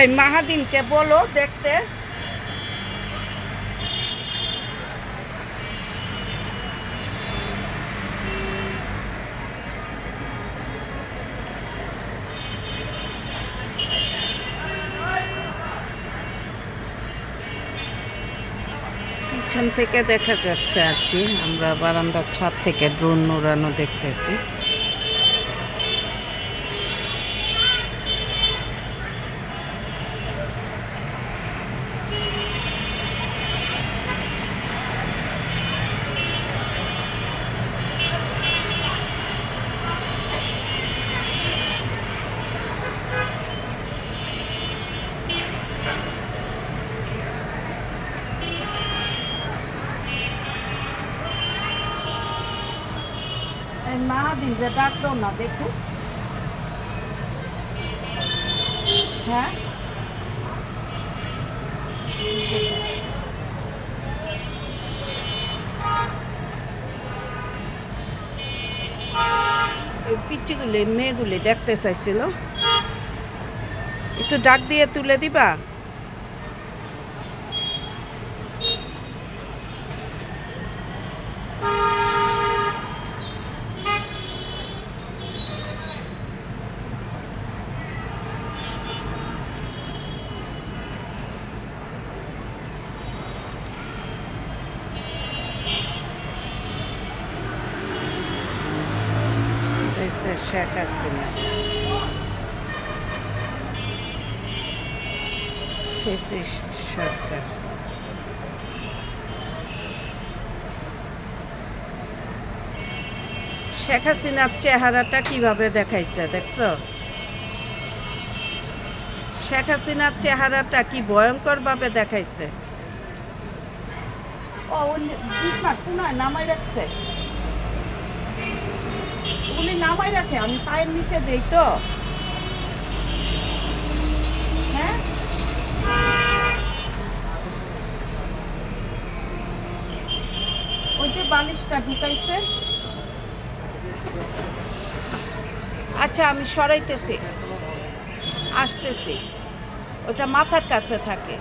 এই মাহাদিনকে বলো দেখতে। থেকে দেখা যাচ্ছে আর কি। আমরা বারান্দার ছাদ থেকে ড্রোন উড়ানো দেখতেছি। এই মাহাদিন যে ডাক দাও না দেখো হ্যাঁ? ওই পিচ্ছিগুলি মেয়েগুলি দেখতে চাইছিল। একটু ডাক দিয়ে তুলে দিবা দেখছে শেখ হাসিনা। সরকার। শেখ হাসিনার চেহারাটা কীভাবে দেখাইছে, দেখছ? শেখ হাসিনার চেহারাটা কি ভয়ঙ্কর ভাবে দেখাইছে? ও নামাই রাখছে। উনি নামাই রাখে, আমি পায়ের নিচে দেই তো। হ্যাঁ? ওই যে বালিশটা ঢুকাইছে। আচ্ছা আমি সরাইতেছি। আসতেছি। ওটা মাথার কাছে থাকে।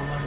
আমার